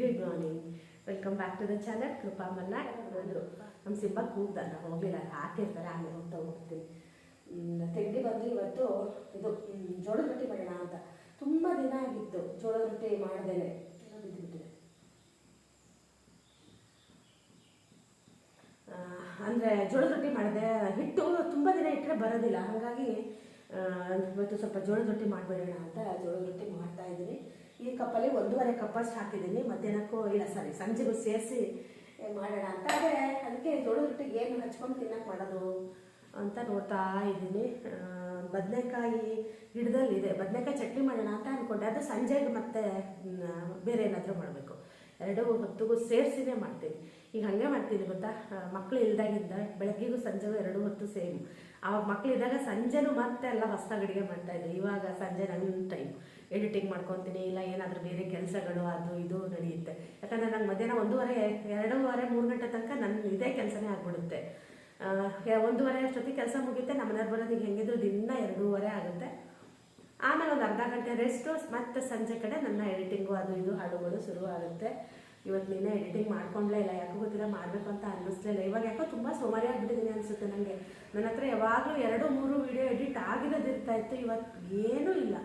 good morning welcome back to the channel Krupa Malla. ನಾನು ನಮ್ಮ ಸಿಂಬ ಕೂಗ್ದ. ನಾವು ಹೋಗಲಿಲ್ಲ. ಹಾಕಿರ್ತಾರೆ ಆಮೇಲೆ ಹೋಗ್ತಾ ಹೋಗ್ತೀನಿ ತೆಗ್ದು ಬಂದು ಇವತ್ತು ಇದು ಜೋಳದ ರೊಟ್ಟಿ ಮಾಡೋಣ ಅಂತ. ತುಂಬ ದಿನ ಆಗಿತ್ತು ಜೋಳದ ರೊಟ್ಟಿ ಮಾಡ್ದೇನೆ. ಅಂದರೆ ಜೋಳದ ರೊಟ್ಟಿ ಮಾಡಿದೆ. ಹಿಟ್ಟು ತುಂಬ ದಿನ ಇಟ್ಟರೆ ಬರೋದಿಲ್ಲ. ಹಾಗಾಗಿ ಇವತ್ತು ಸ್ವಲ್ಪ ಜೋಳದ ರೊಟ್ಟಿ ಮಾಡಿಬಿಡೋಣ ಅಂತ ಜೋಳದ ರೊಟ್ಟಿ ಮಾಡ್ತಾ ಇದ್ದೀನಿ. ಈ ಕಪ್ಪಲ್ಲಿ ಒಂದೂವರೆ ಕಪ್ಪಷ್ಟು ಹಾಕಿದ್ದೀನಿ. ಮಧ್ಯಾಹ್ನಕ್ಕೂ ಇಲ್ಲ ಸಾರಿ ಸಂಜೆಗೂ ಸೇರಿಸಿ ಮಾಡೋಣ ಅಂತ. ಅದಕ್ಕೆ ಜೋಳದ ರೊಟ್ಟಿಗೆ ಏನು ಹಚ್ಕೊಂಡು ತಿನ್ನಕ್ಕೆ ಮಾಡೋದು ಅಂತ ನೋಡ್ತಾ ಇದ್ದೀನಿ. ಬದನೆಕಾಯಿ ಗಿಡದಲ್ಲಿದೆ ಬದನೆಕಾಯಿ ಚಟ್ನಿ ಮಾಡೋಣ ಅಂತ ಅಂದ್ಕೊಂಡೆ ಅದು ಸಂಜೆಗೆ ಮತ್ತೆ ಬೇರೆ ಏನಾದರೂ ಮಾಡಬೇಕು. ಎರಡೂ ಹೊತ್ತಿಗೂ ಸೇರಿಸಿನೇ ಮಾಡ್ತೀನಿ. ಈಗ ಹಾಗೆ ಮಾಡ್ತೀನಿ ಗೊತ್ತಾ? ಮಕ್ಕಳು ಇಲ್ದಾಗಿದ್ದ ಬೆಳಗ್ಗೆಗೂ ಸಂಜೆಗೂ ಎರಡು ಹೊತ್ತು ಸೇಮ್. ಆವಾಗ ಮಕ್ಕಳಿದ್ದಾಗ ಸಂಜೆನೂ ಮತ್ತೆ ಎಲ್ಲ ಹೊಸ್ದಾಗಿ ಅಡುಗೆ ಮಾಡ್ತಾ ಇದ್ದೆ. ಇವಾಗ ಸಂಜೆ ನನ್ನ ಟೈಮ್ ಎಡಿಟಿಂಗ್ ಮಾಡ್ಕೊತೀನಿ, ಇಲ್ಲ ಏನಾದರೂ ಬೇರೆ ಕೆಲಸಗಳು, ಅದು ಇದು ನಡೆಯುತ್ತೆ. ಯಾಕಂದರೆ ನಂಗೆ ಮಧ್ಯಾಹ್ನ ಒಂದೂವರೆ, ಎರಡೂವರೆ, ಮೂರು ಗಂಟೆ ತನಕ ನನ್ನ ಇದೇ ಕೆಲಸನೇ ಆಗ್ಬಿಡುತ್ತೆ. ಒಂದೂವರೆ ಅಷ್ಟೊತ್ತಿಗೆ ಕೆಲಸ ಮುಗಿಯುತ್ತೆ, ನಮ್ಮ ಮನೆಯವ್ರು ಬರೋದಕ್ಕೆ ಹೆಂಗಿದ್ರು ದಿನ ಎರಡೂವರೆ ಆಗುತ್ತೆ. ಆಮೇಲೆ ಒಂದು ಅರ್ಧ ಗಂಟೆ ರೆಸ್ಟು ಮತ್ತೆ ಸಂಜೆ ಕಡೆ ನನ್ನ ಎಡಿಟಿಂಗು ಅದು ಇದು ಹಾಡುಗಳು ಶುರು ಆಗುತ್ತೆ. ಇವತ್ತು ನಿನ್ನೆ ಎಡಿಟಿಂಗ್ ಮಾಡ್ಕೊಂಡ್ಲೇ ಇಲ್ಲ, ಯಾಕೋ ಗೊತ್ತಿಲ್ಲ ಮಾಡಬೇಕು ಅಂತ ಅನ್ನಿಸ್ಲಿಲ್ಲ. ಇವಾಗ ಯಾಕೋ ತುಂಬ ಸೋಮಾರಿ ಆಗಿಬಿಟ್ಟಿದ್ದೀನಿ ಅನಿಸುತ್ತೆ ನನಗೆ ನನ್ನ ಹತ್ರ ಯಾವಾಗಲೂ ಎರಡು, ಮೂರು ವಿಡಿಯೋ ಎಡಿಟ್ ಆಗಿರೋದಿರ್ತಾ ಇತ್ತು ಇವತ್ತು ಏನೂ ಇಲ್ಲ.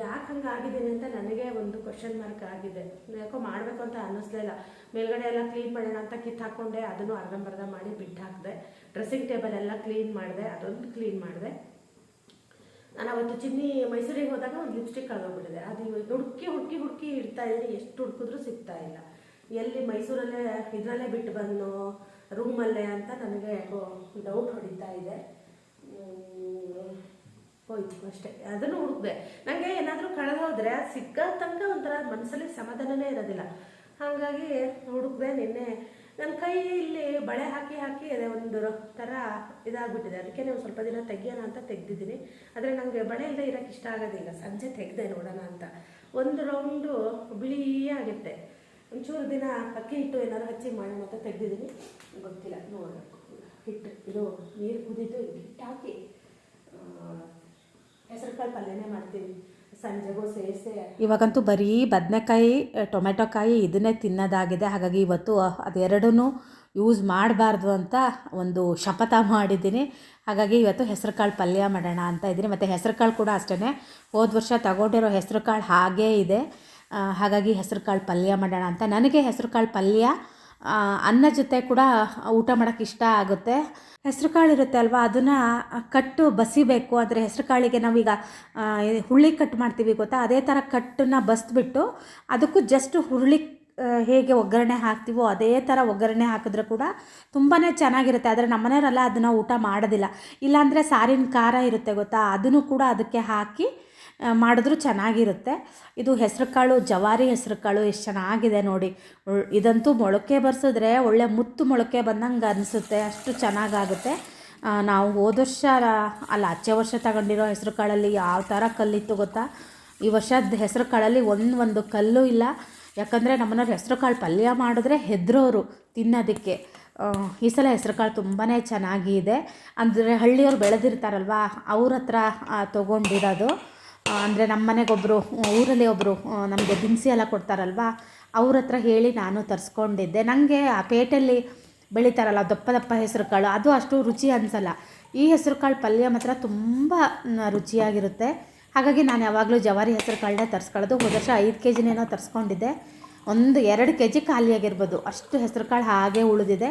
ಯಾಕೆ ಹಂಗೆ ಆಗಿದ್ದೀನಿ ಅಂತ ನನಗೆ ಒಂದು ಕ್ವಶನ್ ಮಾರ್ಕ್ ಆಗಿದೆ. ಯಾಕೋ ಮಾಡಬೇಕು ಅಂತ ಅನ್ನಿಸ್ಲಿಲ್ಲ ಮೇಲ್ಗಡೆ ಎಲ್ಲ ಕ್ಲೀನ್ ಮಾಡೋಣ ಅಂತ ಕಿತ್ ಹಾಕ್ಕೊಂಡೆ ಅದನ್ನು ಅರ್ಧಂಬರ್ಧ ಮಾಡಿ ಬಿಟ್ಟು ಹಾಕಿದೆ. ಡ್ರೆಸ್ಸಿಂಗ್ ಟೇಬಲ್ ಎಲ್ಲ ಕ್ಲೀನ್ ಮಾಡಿದೆ, ಅದೊಂದು ಕ್ಲೀನ್ ಮಾಡಿದೆ. ನಾನು ಅವತ್ತು ಚಿನ್ನಿ ಮೈಸೂರಿಗೆ ಹೋದಾಗ ಒಂದು ಲಿಪ್ಸ್ಟಿಕ್ ಕಳ್ಕೊಂಡ್ಬಿಟ್ಟಿದೆ ಅದು ಹುಡುಕಿ ಹುಡುಕಿ ಹುಡುಕಿ ಇಡ್ತಾ ಇದ್ದೀನಿ, ಎಷ್ಟು ಹುಡುಕಿದ್ರೂ ಸಿಗ್ತಾ ಇಲ್ಲ. ಎಲ್ಲಿ ಮೈಸೂರಲ್ಲೇ, ಇದರಲ್ಲೇ ಬಿಟ್ಟು ಬಂದು ರೂಮಲ್ಲೇ ಅಂತ ನನಗೆ ಯಾಕೋ ಡೌಟ್ ಹೊಡಿತಾ ಇದೆ. ಹೋಯ್ತು ಅಷ್ಟೇ. ಅದನ್ನು ಹುಡುಕ್ದೆ. ನನಗೆ ಏನಾದರೂ ಕಳೆದು ಅದು ಸಿಕ್ಕ ತನಕ ಒಂಥರ ಮನಸ್ಸಲ್ಲಿ ಸಮಾಧಾನನೇ ಇರೋದಿಲ್ಲ. ಹಾಗಾಗಿ ಹುಡುಕ್ದೆ ನಿನ್ನೆ ನನ್ನ ಕೈ ಇಲ್ಲಿ ಬಳೆ ಹಾಕಿ ಹಾಕಿ ಅದೇ ಒಂದು ಥರ ಇದಾಗ್ಬಿಟ್ಟಿದೆ. ಅದಕ್ಕೆ ನೀವು ಸ್ವಲ್ಪ ದಿನ ತೆಗಿಯೋಣ ಅಂತ ತೆಗ್ದಿದ್ದೀನಿ. ಆದರೆ ನನಗೆ ಬಳೆ ಇಲ್ಲದೆ ಇರೋಕ್ಕೆ ಇಷ್ಟ ಆಗೋದಿಲ್ಲ ಸಂಜೆ ತೆಗೆದೆ ನೋಡೋಣ ಅಂತ. ಒಂದು ರೌಂಡು ಬಿಳಿ ಆಗುತ್ತೆ. ಒಂಚೂರು ದಿನ ಅಕ್ಕಿ ಹಿಟ್ಟು ಏನಾದ್ರು ಹಚ್ಚಿ ಮಾಡೋಣ ಅಂತ ತೆಗ್ದಿದ್ದೀನಿ. ಗೊತ್ತಿಲ್ಲ. ನೋಡಬೇಕು ಹಿಟ್ಟು, ಇದು ನೀರು ಕುದೀತು ಹಿಟ್ಟು ಹಾಕಿ ಹೆಸರು ಕಾಳು ಪಲ್ಯನೇ ಮಾಡ್ತೀನಿ. ಸಂಜೆಗೂ ಸೇರಿಸಿ. ಇವಾಗಂತೂ ಬರೀ ಬದನೆಕಾಯಿ ಟೊಮೆಟೊಕಾಯಿ ಇದನ್ನೇ ತಿನ್ನೋದಾಗಿದೆ. ಹಾಗಾಗಿ ಇವತ್ತು ಅದೆರಡೂ ಯೂಸ್ ಮಾಡಬಾರ್ದು ಅಂತ ಒಂದು ಶಪಥ ಮಾಡಿದ್ದೀನಿ. ಹಾಗಾಗಿ ಇವತ್ತು ಹೆಸರು ಕಾಳು ಪಲ್ಯ ಮಾಡೋಣ ಅಂತ ಇದ್ದೀನಿ. ಮತ್ತು ಹೆಸರು ಕಾಳು ಕೂಡ ಅಷ್ಟೇ ಹೋದ ವರ್ಷ ತಗೊಂಡಿರೋ ಹೆಸರು ಕಾಳು ಹಾಗೇ ಇದೆ. ಹಾಗಾಗಿ ಹೆಸರು ಕಾಳು ಪಲ್ಯ ಮಾಡೋಣ ಅಂತ. ನನಗೆ ಹೆಸರು ಕಾಳು ಪಲ್ಯ ಅನ್ನ ಜೊತೆ ಕೂಡ ಊಟ ಮಾಡೋಕ್ಕೆ ಇಷ್ಟ ಆಗುತ್ತೆ. ಹೆಸರು ಕಾಳು ಇರುತ್ತೆ ಅಲ್ವಾ? ಅದನ್ನು ಕಟ್ಟು ಬಸಿಬೇಕು ಅಂದರೆ ಹೆಸರು ಕಾಳಿಗೆ ನಾವೀಗ ಹುರುಳಿ ಕಟ್ ಮಾಡ್ತೀವಿ ಗೊತ್ತಾ? ಅದೇ ಥರ ಕಟ್ಟನ್ನ ಬಸ್ಬಿಟ್ಟು ಅದಕ್ಕೂ ಜಸ್ಟ್ ಹುರುಳಿ ಹೇಗೆ ಒಗ್ಗರಣೆ ಹಾಕ್ತೀವೋ ಅದೇ ಥರ ಒಗ್ಗರಣೆ ಹಾಕಿದ್ರೆ ಕೂಡ ತುಂಬಾ ಚೆನ್ನಾಗಿರುತ್ತೆ. ಆದರೆ ನಮ್ಮನೆಯವರೆಲ್ಲ ಅದನ್ನು ಊಟ ಮಾಡೋದಿಲ್ಲ. ಇಲ್ಲಾಂದರೆ ಸಾರಿನ ಖಾರ ಇರುತ್ತೆ ಗೊತ್ತಾ? ಅದನ್ನು ಕೂಡ ಅದಕ್ಕೆ ಹಾಕಿ ಮಾಡಿದ್ರೂ ಚೆನ್ನಾಗಿರುತ್ತೆ. ಇದು ಹೆಸರು ಕಾಳು ಜವಾರಿ ಹೆಸರು ಕಾಳು ಎಷ್ಟು ಚೆನ್ನಾಗಿದೆ ನೋಡಿ. ಇದಂತೂ ಮೊಳಕೆ ಬರ್ಸಿದ್ರೆ ಒಳ್ಳೆ ಮುತ್ತು ಮೊಳಕೆ ಬಂದಂಗೆ ಅನಿಸುತ್ತೆ, ಅಷ್ಟು ಚೆನ್ನಾಗಾಗುತ್ತೆ. ನಾವು ಹೋದ ವರ್ಷ, ಅಲ್ಲ ಆಚೆ ವರ್ಷ ತಗೊಂಡಿರೋ ಹೆಸರು ಕಾಳಲ್ಲಿ ಯಾವ ಥರ ಕಲ್ಲಿತ್ತು ಗೊತ್ತಾ? ಈ ವರ್ಷದ ಹೆಸರು ಕಾಳಲ್ಲಿ ಒಂದು ಒಂದು ಕಲ್ಲು ಇಲ್ಲ. ಯಾಕಂದರೆ ನಮ್ಮನೆಯವ್ರು ಹೆಸರು ಕಾಳು ಪಲ್ಯ ಮಾಡಿದ್ರೆ ಹೆದ್ರೋರು ತಿನ್ನೋದಕ್ಕೆ. ಈ ಸಲ ಹೆಸರು ಕಾಳು ತುಂಬಾ ಚೆನ್ನಾಗಿದೆ. ಅಂದರೆ ಹಳ್ಳಿಯವ್ರು ಬೆಳೆದಿರ್ತಾರಲ್ವ, ಅವ್ರ ಹತ್ರ ತೊಗೊಂಡಿರೋದು. ಅಂದರೆ ನಮ್ಮ ಮನೆಗೊಬ್ಬರು ಊರಲ್ಲಿ ಒಬ್ಬರು ನಮಗೆ ದಿನಸಿ ಎಲ್ಲ ಕೊಡ್ತಾರಲ್ವ, ಅವ್ರ ಹತ್ರ ಹೇಳಿ ನಾನು ತರಿಸ್ಕೊಂಡಿದ್ದೆ. ನನಗೆ ಆ ಪೇಟೆಯಲ್ಲಿ ಬೆಳೀತಾರಲ್ಲ, ದಪ್ಪ ದಪ್ಪ ಹೆಸರುಕಾಳು, ಅದು ಅಷ್ಟು ರುಚಿ ಅನಿಸಲ್ಲ. ಈ ಹೆಸರುಕಾಳು ಪಲ್ಯ ಮಾತ್ರ ತುಂಬ ರುಚಿಯಾಗಿರುತ್ತೆ. ಹಾಗಾಗಿ ನಾನು ಯಾವಾಗಲೂ ಜವಾರಿ ಹೆಸರು ಕಾಳನ್ನೇ ತರಿಸ್ಕೊಳ್ಳೋದು. ಹೋದ ವರ್ಷ ಐದು ಕೆ ಜಿನೇನೋ ತರಿಸ್ಕೊಂಡಿದ್ದೆ. ಒಂದು ಎರಡು ಕೆ ಜಿ ಖಾಲಿಯಾಗಿರ್ಬೋದು. ಅಷ್ಟು ಹೆಸರು ಕಾಳು ಹಾಗೆ ಉಳಿದಿದೆ.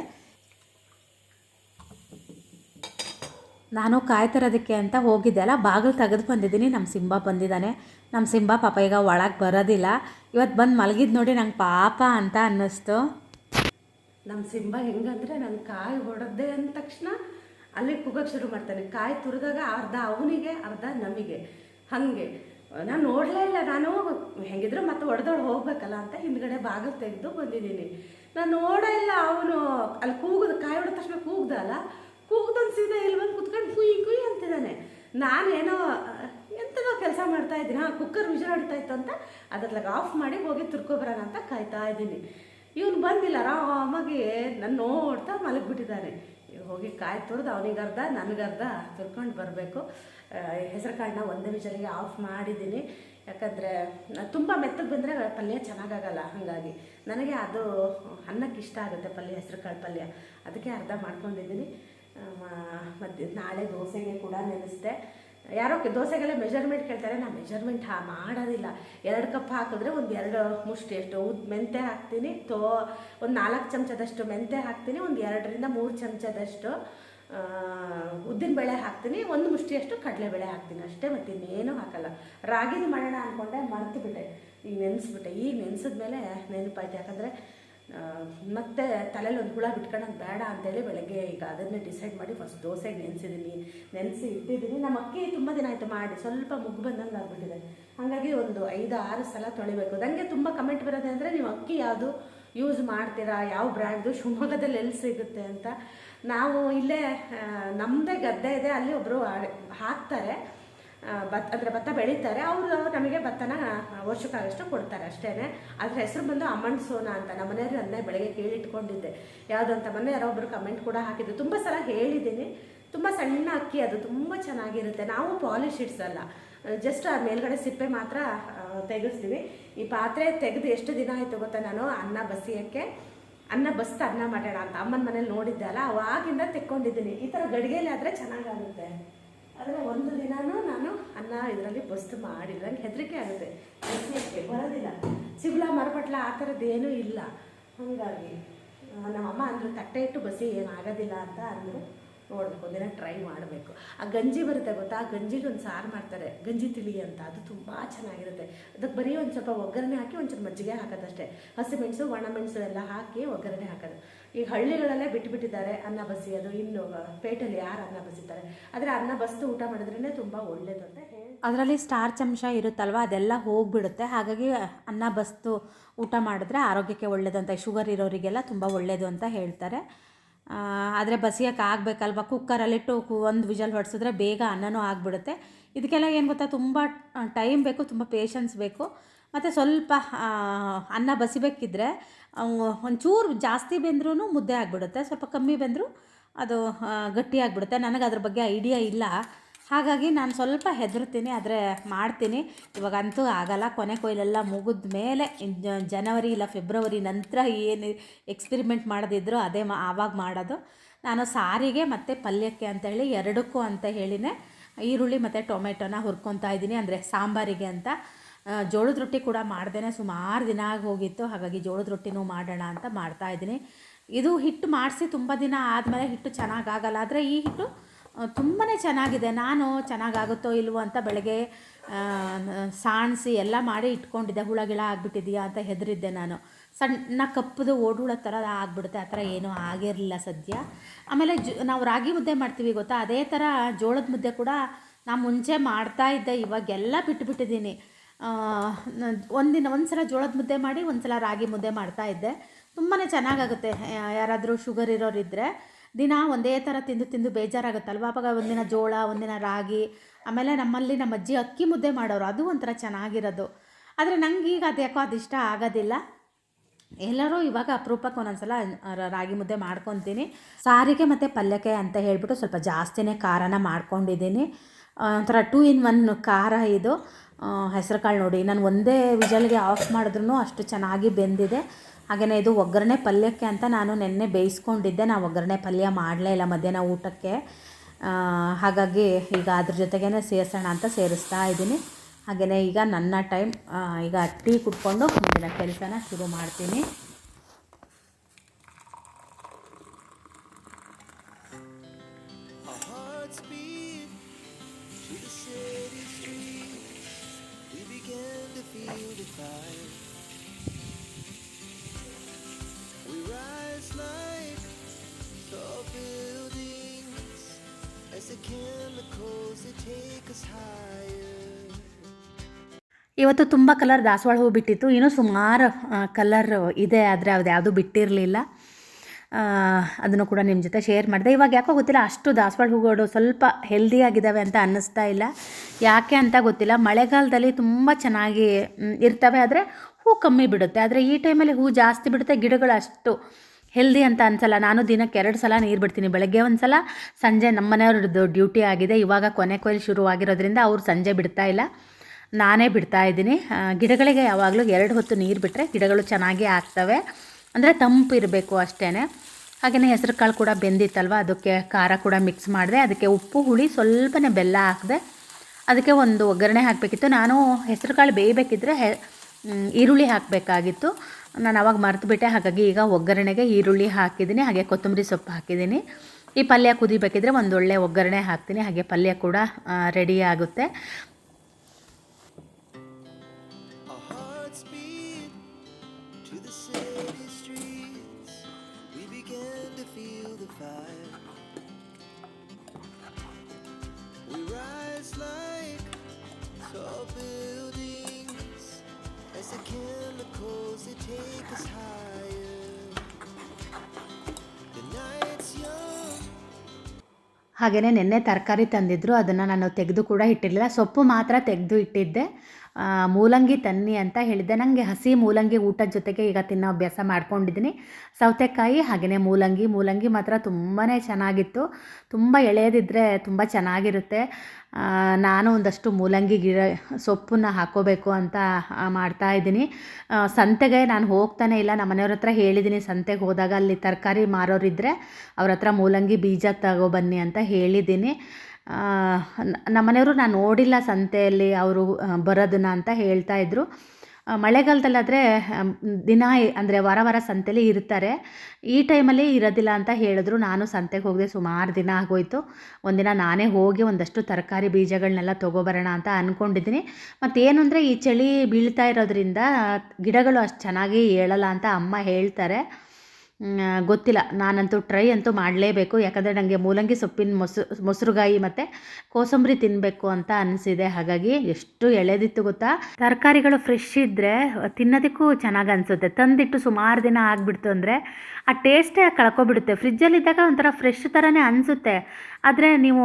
ನಾನು ಕಾಯಿ ತರೋದಕ್ಕೆ ಅಂತ ಹೋಗಿದ್ದೆ ಅಲ್ಲ, ಬಾಗಿಲು ತೆಗೆದು ಬಂದಿದ್ದೀನಿ ನಮ್ಮ ಸಿಂಬ ಬಂದಿದ್ದಾನೆ. ನಮ್ಮ ಸಿಂಬ ಪಾಪ ಈಗ ಒಳಗೆ ಬರೋದಿಲ್ಲ. ಇವತ್ತು ಬಂದು ಮಲಗಿದ್ದು ನೋಡಿ ನಂಗೆ ಪಾಪ ಅಂತ ಅನ್ನಿಸ್ತು. ನಮ್ಮ ಸಿಂಬ ಹೆಂಗಂದ್ರೆ ನಾನು ಕಾಯಿ ಹೊಡೆದೆ ಅಂದ ತಕ್ಷಣ ಅಲ್ಲಿ ಕೂಗಕ್ಕೆ ಶುರು ಮಾಡ್ತಾನೆ. ಕಾಯಿ ತುರಿದಾಗ ಅರ್ಧ ಅವನಿಗೆ, ಅರ್ಧ ನಮಗೆ. ಹಾಗೆ. ನಾನು ನೋಡಲೇ ಇಲ್ಲ, ನಾನು ಹೆಂಗಿದ್ರು ಮತ್ತೆ ಹೊಡೆದೊಳು ಹೋಗ್ಬೇಕಲ್ಲ ಅಂತ ಹಿಂದ್ಗಡೆ ಬಾಗಿಲು ತೆಗೆದು ಬಂದಿದ್ದೀನಿ. ನಾನು ನೋಡೇ ಇಲ್ಲ ಅವನು. ಅಲ್ಲಿ ಕೂಗಿದ, ಕಾಯಿ ಹೊಡೆದ ತಕ್ಷಣ ಕೂಗ್ದಲ್ಲ ಕೂಗ್ದೊಂದು ಸೀದಾ ಇಲ್ಲಿ ಬಂದು ಕುತ್ಕೊಂಡು ಕುಯ್ ಕುಯ್ ಅಂತಿದ್ದಾನೆ. ನಾನೇನೋ ಎಂಥದೋ ಕೆಲಸ ಮಾಡ್ತಾ ಇದ್ದೀನಿ. ಹಾಂ, ಕುಕ್ಕರ್ ವಿಜಲ್ ಇತ್ತು ಅಂತ ಅದ್ರಲ್ಲಾಗ ಆಫ್ ಮಾಡಿ ಹೋಗಿ ತುರ್ಕೊಬರೋಣ ಅಂತ ಕಾಯ್ತಾ ಇದ್ದೀನಿ. ಇವನು ಬಂದಿಲ್ಲ, ಆರಾಮಾಗಿ ನನ್ನ ನೋಡ್ತಾ ಮಲಗಿಬಿಟ್ಟಿದ್ದಾನೆ ಹೋಗಿ ಕಾಯಿ ತುರಿದು ಅವನಿಗೆ ಅರ್ಧ ನನಗರ್ಧ ತುರ್ಕೊಂಡು ಬರಬೇಕು. ಹೆಸರು ಕಾಳನ್ನ ಒಂದೇ ವಿಷಲಿಗೆ ಆಫ್ ಮಾಡಿದ್ದೀನಿ. ಯಾಕಂದರೆ ತುಂಬ ಮೆತ್ತಗೆ ಬಂದರೆ ಪಲ್ಯ ಚೆನ್ನಾಗಾಗಲ್ಲ, ಹಾಗಾಗಿ. ನನಗೆ ಅದು ಅನ್ನಕ್ಕೆ ಇಷ್ಟ ಆಗುತ್ತೆ ಪಲ್ಯ, ಹೆಸರು ಕಾಳು ಪಲ್ಯ. ಅದಕ್ಕೆ ಅರ್ಧ ಮಾಡ್ಕೊಂಡಿದ್ದೀನಿ. ಮತ್ತು ನಾಳೆ ದೋಸೆಗೆ ಕೂಡ ನೆನೆಸಿದೆ. ಯಾರೋ ದೋಸೆಗೆಲ್ಲ ಮೆಜರ್ಮೆಂಟ್ ಕೇಳ್ತಾರೆ ನಾನು ಮೆಜರ್ಮೆಂಟ್ ಹಾ ಮಾಡೋದಿಲ್ಲ. ಎರಡು ಕಪ್ ಹಾಕಿದ್ರೆ ಒಂದು ಎರಡು ಮುಷ್ಟಿ ಎಷ್ಟು ಉದ್ ಮೆಂತೆ ಹಾಕ್ತೀನಿ, ತೋ, ಒಂದು ನಾಲ್ಕು ಚಮಚದಷ್ಟು ಮೆಂತೆ ಹಾಕ್ತೀನಿ, ಒಂದು ಎರಡರಿಂದ ಮೂರು ಚಮಚದಷ್ಟು ಉದ್ದಿನಬೇಳೆ ಹಾಕ್ತೀನಿ, ಒಂದು ಮುಷ್ಟಿಯಷ್ಟು ಕಡಲೆಬೇಳೆ ಹಾಕ್ತೀನಿ. ಅಷ್ಟೇ ಮತ್ತು ಇನ್ನೇನು ಹಾಕಲ್ಲ. ರಾಗಿನೂ ಮಾಡೋಣ ಅಂದ್ಕೊಂಡೆ ಮರ್ತು ಬಿಟ್ಟೆ ಈಗ ನೆನೆಸ್ಬಿಟ್ಟೆ. ಈಗ ನೆನೆಸಿದ್ಮೇಲೆ ನೆನಪಾಯ್ತು. ಯಾಕಂದರೆ ಮತ್ತೆ ತಲೆಯಲ್ಲಿ ಒಂದು ಹುಳ ಬಿಟ್ಕೊಳ್ಳೋದು ಬೇಡ ಅಂತೇಳಿ ಬೆಳಗ್ಗೆ ಈಗ ಅದನ್ನೇ ಡಿಸೈಡ್ ಮಾಡಿ ಫಸ್ಟ್ ದೋಸೆಗೆ ನೆನೆಸಿದ್ದೀನಿ ನೆನೆಸಿ ಇಟ್ಟಿದ್ದೀನಿ ನಮ್ಮ ಅಕ್ಕಿ ತುಂಬ ದಿನ ಆಯಿತು ಮಾಡಿ. ಸ್ವಲ್ಪ ಮುಗ್ಗು ಬಂದಂಗೆ ಆಗ್ಬಿಟ್ಟಿದೆ. ಹಾಗಾಗಿ ಒಂದು ಐದು, ಆರು ಸಲ ತೊಳಿಬೇಕು. ನನಗೆ ತುಂಬ ಕಮೆಂಟ್ ಬರೋದೆ ಅಂದರೆ ನೀವು ಅಕ್ಕಿ ಯಾವುದು ಯೂಸ್ ಮಾಡ್ತೀರಾ? ಯಾವ ಬ್ರ್ಯಾಂಡ್ದು ಶಿವಮೊಗ್ಗದಲ್ಲಿ ಎಲ್ಲಿ ಸಿಗುತ್ತೆ ಅಂತ. ನಾವು ಇಲ್ಲೇ ನಮ್ಮದೇ ಗದ್ದೆ ಇದೆ. ಅಲ್ಲಿ ಒಬ್ಬರು ಹಾಕ್ತಾರೆ. ಭತ್ತ, ಅಂದರೆ ಭತ್ತ ಬೆಳೀತಾರೆ. ಅವರು ನಮಗೆ ಭತ್ತನ ವರ್ಷಕ್ಕಾಗಷ್ಟು ಕೊಡ್ತಾರೆ ಅಷ್ಟೇ ಅದ್ರ ಹೆಸರು ಬಂದು ಅಮಣ್ ಸೋನಾ ಅಂತ. ನಮ್ಮ ಮನೆಯವರು ಅದನ್ನೇ ಬೆಳಗ್ಗೆ ಕೇಳಿಟ್ಕೊಂಡಿದ್ದೆ. ಯಾವುದು ಅಂತ ಮೊನ್ನೆ ಯಾರೋ ಒಬ್ಬರು ಕಮೆಂಟ್ ಕೂಡ ಹಾಕಿದ್ದು ತುಂಬ ಸಲ ಹೇಳಿದ್ದೀನಿ. ತುಂಬ ಸಣ್ಣ ಅಕ್ಕಿ ಅದು ತುಂಬ ಚೆನ್ನಾಗಿರುತ್ತೆ. ನಾವು ಪಾಲಿಶ್ ಇಡ್ಸಲ್ಲ ಜಸ್ಟ್ ಆ ಮೇಲ್ಗಡೆ ಸಿಪ್ಪೆ ಮಾತ್ರ ತೆಗೆಸ್ತೀವಿ. ಈ ಪಾತ್ರೆ ತೆಗೆದು ಎಷ್ಟು ದಿನ ಆಯಿತು ಗೊತ್ತಾ ನಾನು? ಅನ್ನ ಬಸಿಯೋಕ್ಕೆ. ಅನ್ನ ಬಸ್ತಾ ಅನ್ನ ಮಾಡೋಣ ಅಂತ. ಅಮ್ಮನ ಮನೇಲಿ ನೋಡಿದ್ದೆ ಅಲ್ಲ. ಅವಾಗಿಂದ ತೆಕ್ಕೊಂಡಿದ್ದೀನಿ. ಈ ಥರ ಗಡಿಗೆಯಲ್ಲಿ ಆದರೆ ಚೆನ್ನಾಗಾಗುತ್ತೆ. ಆದರೆ ಒಂದು ದಿನವೂ ನಾನು ಅನ್ನ ಇದರಲ್ಲಿ ಬಸ್ತು ಮಾಡಿಲ್ಲ. ನಂಗೆ ಹೆದರಿಕೆ ಆಗುತ್ತೆ. ಬಸಿಯೋಕ್ಕೆ ಬರೋದಿಲ್ಲ. ಸಿಬ್ಲ ಮರಪಟ್ಲ ಆ ಥರದ್ದು ಇಲ್ಲ. ಹಾಗಾಗಿ ನಮ್ಮಮ್ಮ ಅಂದರು, ತಟ್ಟೆ ಇಟ್ಟು ಬಸಿ ಏನಾಗೋದಿಲ್ಲ ಅಂತ ಅಂದರು. ನೋಡ್ಬೇಕು, ಒಂದಿನ ಟ್ರೈ ಮಾಡಬೇಕು. ಆ ಗಂಜಿ ಬರುತ್ತೆ ಗೊತ್ತಾ? ಆ ಗಂಜಿಗೆ ಒಂದು ಸಾರು ಮಾಡ್ತಾರೆ. ಗಂಜಿ ತಿಳಿ ಅಂತ. ಅದು ತುಂಬ ಚೆನ್ನಾಗಿರುತ್ತೆ. ಅದಕ್ಕೆ ಬರೀ ಒಂದು ಸ್ವಲ್ಪ ಒಗ್ಗರಣೆ ಹಾಕಿ ಒಂಚೂರು ಮಜ್ಜಿಗೆ ಹಾಕೋದಷ್ಟೇ. ಹಸಿಮೆಣಸು, ಒಣಮೆಣಸು ಎಲ್ಲ ಹಾಕಿ ಒಗ್ಗರಣೆ ಹಾಕೋದು. ಈಗ ಹಳ್ಳಿಗಳಲ್ಲೇ ಬಿಟ್ಟುಬಿಟ್ಟಿದ್ದಾರೆ ಅನ್ನ ಬಸಿಯೋದು. ಇನ್ನು ಪೇಟಲ್ಲಿ ಯಾರು ಅನ್ನ ಬಸಿತಾರೆ? ಆದರೆ ಅನ್ನ ಬಸ್ದು ಊಟ ಮಾಡಿದ್ರೇ ತುಂಬ ಒಳ್ಳೇದು ಅಂತ ಅದರಲ್ಲಿ ಸ್ಟಾರ್ಚ್ ಅಂಶ ಇರುತ್ತಲ್ವ? ಅದೆಲ್ಲ ಹೋಗ್ಬಿಡುತ್ತೆ. ಹಾಗಾಗಿ ಅನ್ನ ಬಸ್ತು ಊಟ ಮಾಡಿದ್ರೆ ಆರೋಗ್ಯಕ್ಕೆ ಒಳ್ಳೆಯದು ಅಂತ. ಶುಗರ್ ಇರೋರಿಗೆಲ್ಲ ತುಂಬ ಒಳ್ಳೆಯದು ಅಂತ ಹೇಳ್ತಾರೆ. ಆದರೆ ಬಸಿಯೋಕೆ ಆಗಬೇಕಲ್ವ? ಕುಕ್ಕರಲ್ಲಿಟ್ಟು ಒಂದು ವಿಜಲ್ ಹೊಡೆಸಿದ್ರೆ ಬೇಗ ಅನ್ನನೂ ಆಗಿಬಿಡುತ್ತೆ. ಇದಕ್ಕೆಲ್ಲ ಏನು ಗೊತ್ತಾ? ತುಂಬ ಟೈಮ್ ಬೇಕು, ತುಂಬ ಪೇಷನ್ಸ್ ಬೇಕು. ಮತ್ತು ಸ್ವಲ್ಪ ಅನ್ನ ಬಸಿಬೇಕಿದ್ರೆ ಒಂಚೂರು ಜಾಸ್ತಿ ಬೆಂದ್ರೂ ಮುದ್ದೆ ಆಗಿಬಿಡುತ್ತೆ. ಸ್ವಲ್ಪ ಕಮ್ಮಿ ಬೆಂದರೂ ಅದು ಗಟ್ಟಿ ಆಗಿಬಿಡುತ್ತೆ. ನನಗೆ ಅದ್ರ ಬಗ್ಗೆ ಐಡಿಯಾ ಇಲ್ಲ. ಹಾಗಾಗಿ ನಾನು ಸ್ವಲ್ಪ ಹೆದರ್ತೀನಿ ಆದರೆ ಮಾಡ್ತೀನಿ. ಇವಾಗಂತೂ ಆಗಲ್ಲ, ಕೊನೆ ಕೊಯ್ಲೆಲ್ಲ ಮುಗಿದ ಮೇಲೆ ಜನವರಿ ಇಲ್ಲ ಫೆಬ್ರವರಿ ನಂತರ ಏನು ಎಕ್ಸ್ಪಿರಿಮೆಂಟ್ ಮಾಡೋದಿದ್ರು ಅದೇ ಮಾ, ಆವಾಗ ಮಾಡೋದು. ನಾನು ಸಾರಿಗೆ ಮತ್ತು ಪಲ್ಯಕ್ಕೆ ಅಂತ ಹೇಳಿ ಎರಡಕ್ಕೂ ಅಂತ ಹೇಳಿನೇ. ಈರುಳ್ಳಿ ಮತ್ತು ಟೊಮೆಟೊನ ಹುರ್ಕೊತಾ ಇದ್ದೀನಿ, ಅಂದರೆ ಸಾಂಬಾರಿಗೆ ಅಂತ. ಜೋಳದ ರೊಟ್ಟಿ ಕೂಡ ಮಾಡ್ದೇ ಸುಮಾರು ದಿನ ಆಗಿ ಹೋಗಿತ್ತು. ಹಾಗಾಗಿ ಜೋಳದ ರೊಟ್ಟಿನೂ ಮಾಡೋಣ ಅಂತ ಮಾಡ್ತಾ ಇದ್ದೀನಿ. ಇದು ಹಿಟ್ಟು ಮಾಡಿಸಿ ತುಂಬ ದಿನ ಆದಮೇಲೆ ಹಿಟ್ಟು ಚೆನ್ನಾಗಾಗಲ್ಲ ಆದರೆ ಈ ಹಿಟ್ಟು ತುಂಬಾ ಚೆನ್ನಾಗಿದೆ. ನಾನು ಚೆನ್ನಾಗಾಗುತ್ತೋ ಇಲ್ವೋ ಅಂತ ಬೆಳಗ್ಗೆ ಸಾಣಿಸಿ ಎಲ್ಲ ಮಾಡಿ ಇಟ್ಕೊಂಡಿದ್ದೆ. ಹುಳ ಗಿಳ ಆಗಿಬಿಟ್ಟಿದೆಯಾ ಅಂತ ಹೆದರಿದ್ದೆ ನಾನು. ಸಣ್ಣ ಕಪ್ಪದು ಓಡುಳ ಥರ ಆಗಿಬಿಡುತ್ತೆ. ಆ ಥರ ಏನೂ ಆಗಿರಲಿಲ್ಲ ಸದ್ಯ. ಆಮೇಲೆ ಜು, ನಾವು ರಾಗಿ ಮುದ್ದೆ ಮಾಡ್ತೀವಿ ಗೊತ್ತಾ? ಅದೇ ಥರ ಜೋಳದ ಮುದ್ದೆ ಕೂಡ ನಾನು ಮುಂಚೆ ಮಾಡ್ತಾ ಇದ್ದೆ. ಇವಾಗೆಲ್ಲ ಬಿಟ್ಟುಬಿಟ್ಟಿದ್ದೀನಿ ಒಂದಿನ ಒಂದು ಸಲ ಜೋಳದ ಮುದ್ದೆ ಮಾಡಿ ಒಂದು ಸಲ ರಾಗಿ ಮುದ್ದೆ ಮಾಡ್ತಾ ಇದ್ದೆ. ತುಂಬಾ ಚೆನ್ನಾಗಾಗುತ್ತೆ. ಯಾರಾದರೂ ಶುಗರ್ ಇರೋರಿದ್ದರೆ ದಿನ ಒಂದೇ ಥರ ತಿಂದು ತಿಂದು ಬೇಜಾರಾಗುತ್ತಲ್ವ? ಅವಾಗ ಒಂದಿನ ಜೋಳ, ಒಂದಿನ ರಾಗಿ, ಆಮೇಲೆ ನಮ್ಮಲ್ಲಿ ನಮ್ಮ ಅಜ್ಜಿ ಅಕ್ಕಿ ಮುದ್ದೆ ಮಾಡೋರು. ಅದು ಒಂಥರ ಚೆನ್ನಾಗಿರೋದು. ಆದರೆ ನಂಗೆ ಈಗ ಅದು ಅದಿಷ್ಟ ಆಗೋದಿಲ್ಲ. ಎಲ್ಲರೂ ಇವಾಗ ಅಪರೂಪಕ್ಕೆ ಒಂದೊಂದ್ಸಲ ರಾಗಿ ಮುದ್ದೆ ಮಾಡ್ಕೊತೀನಿ. ಸಾರಿಗೆ ಮತ್ತು ಪಲ್ಯಕ್ಕೆ ಅಂತ ಹೇಳಿಬಿಟ್ಟು ಸ್ವಲ್ಪ ಜಾಸ್ತಿನೇ ಖಾರನ ಮಾಡ್ಕೊಂಡಿದ್ದೀನಿ. ಒಂಥರ ಟೂ ಇನ್ ಒನ್ ಖಾರ ಇದು. ಹೆಸರು ಕಾಳು ನೋಡಿ. ನಾನು ಒಂದೇ ವಿಜಲ್ಗೆ ಆಫ್ ಮಾಡಿದ್ರೂ ಅಷ್ಟು ಚೆನ್ನಾಗಿ ಬೆಂದಿದೆ. ಹಾಗೆಯೇ ಇದು ಒಗ್ಗರಣೆ ಪಲ್ಯಕ್ಕೆ ಅಂತ ನಾನು ನೆನ್ನೆ ಬೇಯಿಸ್ಕೊಂಡಿದ್ದೆ. ನಾವು ಒಗ್ಗರಣೆ ಪಲ್ಯ ಮಾಡಲೇ ಇಲ್ಲ ಮಧ್ಯಾಹ್ನ ಊಟಕ್ಕೆ. ಹಾಗಾಗಿ ಈಗ ಅದ್ರ ಜೊತೆಗೇ ಸೇರಿಸೋಣ ಅಂತ ಸೇರಿಸ್ತಾ ಇದ್ದೀನಿ. ಹಾಗೆಯೇ ಈಗ ನನ್ನ ಟೈಮ್ ಈಗ ಟೀ ಕುಡ್ಕೊಂಡು ಮುಂದಿನ ಕೆಲಸನ ಶುರು ಮಾಡ್ತೀನಿ. ಇವತ್ತು ತುಂಬ ಕಲರ್ ದಾಸವಾಳ ಹೂ ಬಿಟ್ಟಿತ್ತು. ಇನ್ನೂ ಸುಮಾರು ಕಲರ್ ಇದೆ, ಆದರೆ ಅದು ಯಾವುದೂ ಬಿಟ್ಟಿರಲಿಲ್ಲ. ಅದನ್ನು ಕೂಡ ನಿಮ್ಮ ಜೊತೆ ಶೇರ್ ಮಾಡಿದೆ. ಇವಾಗ ಯಾಕೋ ಗೊತ್ತಿಲ್ಲ, ಅಷ್ಟು ದಾಸವಾಳ ಹೂಗಳು ಸ್ವಲ್ಪ ಹೆಲ್ದಿ ಆಗಿದ್ದಾವೆ ಅಂತ ಅನ್ನಿಸ್ತಾ ಇಲ್ಲ. ಯಾಕೆ ಅಂತ ಗೊತ್ತಿಲ್ಲ. ಮಳೆಗಾಲದಲ್ಲಿ ತುಂಬ ಚೆನ್ನಾಗಿ ಇರ್ತವೆ, ಆದರೆ ಹೂ ಕಮ್ಮಿ ಬಿಡುತ್ತೆ. ಆದರೆ ಈ ಟೈಮಲ್ಲಿ ಹೂ ಜಾಸ್ತಿ ಬಿಡುತ್ತೆ, ಗಿಡಗಳು ಅಷ್ಟು ಹೆಲ್ದಿ ಅಂತ ಅನ್ಸಲ್ಲ. ನಾನು ದಿನಕ್ಕೆ ಎರಡು ಸಲ ನೀರು ಬಿಡ್ತೀನಿ. ಬೆಳಗ್ಗೆ ಒಂದು ಸಲ ಸಂಜೆ ನಮ್ಮ ಮನೆಯವ್ರದ್ದು ಡ್ಯೂಟಿ ಆಗಿದೆ. ಇವಾಗ ಕೊನೆ ಕೊಯ್ಲು ಶುರುವಾಗಿರೋದ್ರಿಂದ ಅವ್ರು ಸಂಜೆ ಬಿಡ್ತಾ ಇಲ್ಲ. ನಾನೇ ಬಿಡ್ತಾ ಇದ್ದೀನಿ. ಗಿಡಗಳಿಗೆ ಯಾವಾಗಲೂ ಎರಡು ಹೊತ್ತು ನೀರು ಬಿಟ್ಟರೆ ಗಿಡಗಳು ಚೆನ್ನಾಗಿ ಆಗ್ತವೆ. ಅಂದರೆ ತಂಪು ಇರಬೇಕು ಅಷ್ಟೇ ಹಾಗೆಯೇ ಹೆಸರು ಕಾಳು ಕೂಡ ಬೆಂದಿತ್ತಲ್ವ, ಅದಕ್ಕೆ ಖಾರ ಕೂಡ ಮಿಕ್ಸ್ ಮಾಡಿದೆ. ಅದಕ್ಕೆ ಉಪ್ಪು, ಹುಳಿ ಸ್ವಲ್ಪನೇ ಬೆಲ್ಲ ಹಾಕಿದೆ. ಅದಕ್ಕೆ ಒಂದು ಒಗ್ಗರಣೆ ಹಾಕಬೇಕಿತ್ತು. ನಾನು ಹೆಸರು ಕಾಳು ಬೇಯಬೇಕಿದ್ರೆ ಹೆ ಈರುಳ್ಳಿ ಹಾಕಬೇಕಾಗಿತ್ತು. ನಾನು ಅವಾಗ ಮರೆತುಬಿಟ್ಟೆ ಹಾಗಾಗಿ ಈಗ ಒಗ್ಗರಣೆಗೆ ಈರುಳ್ಳಿ ಹಾಕಿದ್ದೀನಿ. ಹಾಗೆ ಕೊತ್ತಂಬರಿ ಸೊಪ್ಪು ಹಾಕಿದ್ದೀನಿ. ಈ ಪಲ್ಯ ಕುದಿಬೇಕಿದ್ರೆ ಒಂದೊಳ್ಳೆ ಒಗ್ಗರಣೆ ಹಾಕ್ತೀನಿ. ಹಾಗೆ ಪಲ್ಯ ಕೂಡ ರೆಡಿ ಆಗುತ್ತೆ. ಹಾಗೆಯೇ ನಿನ್ನೆ ತರಕಾರಿ ತಂದಿದ್ದರು ಅದನ್ನು ನಾನು ತೆಗೆದು ಕೂಡ ಇಟ್ಟಿರಲಿಲ್ಲ. ಸೊಪ್ಪು ಮಾತ್ರ ತೆಗೆದು ಇಟ್ಟಿದ್ದೆ. ಮೂಲಂಗಿ ತನ್ನಿ ಅಂತ ಹೇಳಿದ್ದೆ. ನನಗೆ ಹಸಿ ಮೂಲಂಗಿ ಊಟದ ಜೊತೆಗೆ ಈಗ ತಿನ್ನೋ ಅಭ್ಯಾಸ ಮಾಡ್ಕೊಂಡಿದ್ದೀನಿ. ಸೌತೆಕಾಯಿ ಹಾಗೆಯೇ ಮೂಲಂಗಿ ಮೂಲಂಗಿ ಮಾತ್ರ ತುಂಬಾ ಚೆನ್ನಾಗಿತ್ತು. ತುಂಬ ಎಳೆಯದಿದ್ದರೆ ತುಂಬ ಚೆನ್ನಾಗಿರುತ್ತೆ. ನಾನು ಒಂದಷ್ಟು ಮೂಲಂಗಿ ಗಿಡ, ಸೊಪ್ಪನ್ನು ಹಾಕೋಬೇಕು ಅಂತ ಮಾಡ್ತಾ ಇದ್ದೀನಿ. ಸಂತೆಗೆ ನಾನು ಹೋಗ್ತಾನೆ ಇಲ್ಲ. ನಮ್ಮ ಮನೆಯವ್ರ ಹತ್ರ ಹೇಳಿದ್ದೀನಿ ಸಂತೆಗೆ ಹೋದಾಗ ಅಲ್ಲಿ ತರಕಾರಿ ಮಾರೋರಿದ್ದರೆ ಅವ್ರ ಹತ್ರ ಮೂಲಂಗಿ ಬೀಜ ತಗೊಬನ್ನಿ ಅಂತ ಹೇಳಿದ್ದೀನಿ. ನಮ್ಮ ಮನೆಯವರು ನಾನು ನೋಡಿಲ್ಲ ಸಂತೆಯಲ್ಲಿ ಅವರು ಬರೋದನ್ನ ಅಂತ ಹೇಳ್ತಾ ಇದ್ದರು ಮಳೆಗಾಲದಲ್ಲಾದರೆ ದಿನ ಅಂದರೆ ವಾರ ವಾರ ಸಂತೆಲಿ ಇರ್ತಾರೆ. ಈ ಟೈಮಲ್ಲಿ ಇರೋದಿಲ್ಲ ಅಂತ ಹೇಳಿದ್ರು. ನಾನು ಸಂತೆಗೆ ಹೋಗದೆ ಸುಮಾರು ದಿನ ಆಗೋಯ್ತು. ಒಂದಿನ ನಾನೇ ಹೋಗಿ ಒಂದಷ್ಟು ತರಕಾರಿ ಬೀಜಗಳನ್ನೆಲ್ಲ ತೊಗೊಬರೋಣ ಅಂತ ಅಂದ್ಕೊಂಡಿದ್ದೀನಿ ಮತ್ತೇನು ಅಂದರೆ ಈ ಚಳಿ ಬೀಳ್ತಾ ಇರೋದ್ರಿಂದ ಗಿಡಗಳು ಅಷ್ಟು ಚೆನ್ನಾಗಿ ಏಳಲ್ಲ ಅಂತ ಅಮ್ಮ ಹೇಳ್ತಾರೆ. ಗೊತ್ತಿಲ್ಲ. ನಾನಂತೂ ಟ್ರೈ ಅಂತೂ ಮಾಡಲೇಬೇಕು. ಯಾಕಂದರೆ ನನಗೆ ಮೂಲಂಗಿ ಸೊಪ್ಪಿನ ಮೊಸರು ಮೊಸರುಗಾಯಿ ಮತ್ತು ಕೋಸಂಬರಿ ತಿನ್ನಬೇಕು ಅಂತ ಅನಿಸಿದೆ. ಹಾಗಾಗಿ ಎಷ್ಟು ಎಳೆದಿತ್ತು ಗೊತ್ತಾ? ತರಕಾರಿಗಳು ಫ್ರೆಶ್ ಇದ್ದರೆ ತಿನ್ನೋದಕ್ಕೂ ಚೆನ್ನಾಗಿ ಅನಿಸುತ್ತೆ. ತಂದಿಟ್ಟು ಸುಮಾರು ದಿನ ಆಗಿಬಿಡ್ತು ಅಂದರೆ ಆ ಟೇಸ್ಟೇ ಕಳ್ಕೊಬಿಡುತ್ತೆ. ಫ್ರಿಜ್ಜಲ್ಲಿದ್ದಾಗ ಒಂಥರ ಫ್ರೆಶ್ ಥರನೇ ಅನಿಸುತ್ತೆ. ಆದರೆ ನೀವು